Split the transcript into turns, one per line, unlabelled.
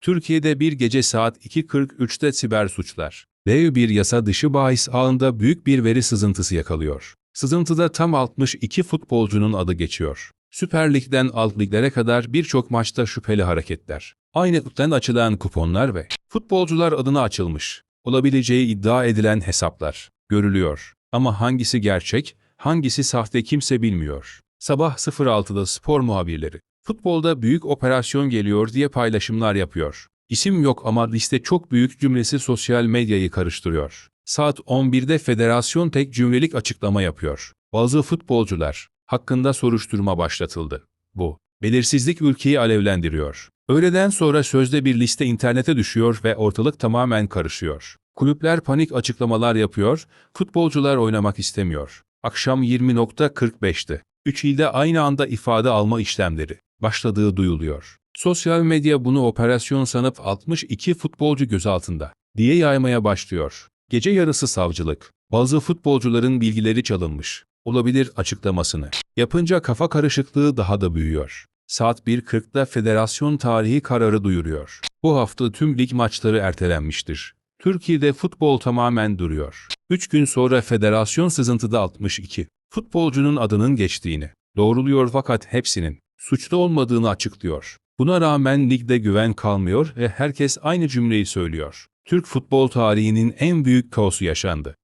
Türkiye'de bir gece saat 2.43'te siber suçlar. Dev bir yasa dışı bahis ağında büyük bir veri sızıntısı yakalıyor. Sızıntıda tam 62 futbolcunun adı geçiyor. Süper Lig'den alt liglere kadar birçok maçta şüpheli hareketler. Aynı ligden açılan kuponlar ve futbolcular adına açılmış. Olabileceği iddia edilen hesaplar görülüyor. Ama hangisi gerçek, hangisi sahte kimse bilmiyor. Sabah 06'da spor muhabirleri futbolda büyük operasyon geliyor diye paylaşımlar yapıyor. İsim yok ama liste çok büyük cümlesi sosyal medyayı karıştırıyor. Saat 11'de federasyon tek cümlelik açıklama yapıyor. Bazı futbolcular hakkında soruşturma başlatıldı. Bu, belirsizlik ülkeyi alevlendiriyor. Öğleden sonra sözde bir liste internete düşüyor ve ortalık tamamen karışıyor. Kulüpler panik açıklamalar yapıyor, futbolcular oynamak istemiyor. Akşam 20.45'ti. Üç ilde aynı anda ifade alma işlemleri başladığı duyuluyor. Sosyal medya bunu operasyon sanıp 62 futbolcu gözaltında diye yaymaya başlıyor. Gece yarısı savcılık, bazı futbolcuların bilgileri çalınmış, olabilir açıklamasını. Yapınca kafa karışıklığı daha da büyüyor. Saat 1.40'da federasyon tarihi kararı duyuruyor. Bu hafta tüm lig maçları ertelenmiştir. Türkiye'de futbol tamamen duruyor. 3 gün sonra federasyon sızıntıda 62 futbolcunun adının geçtiğini doğruluyor fakat hepsinin suçlu olmadığını açıklıyor. Buna rağmen ligde güven kalmıyor ve herkes aynı cümleyi söylüyor. Türk futbol tarihinin en büyük kaosu yaşandı.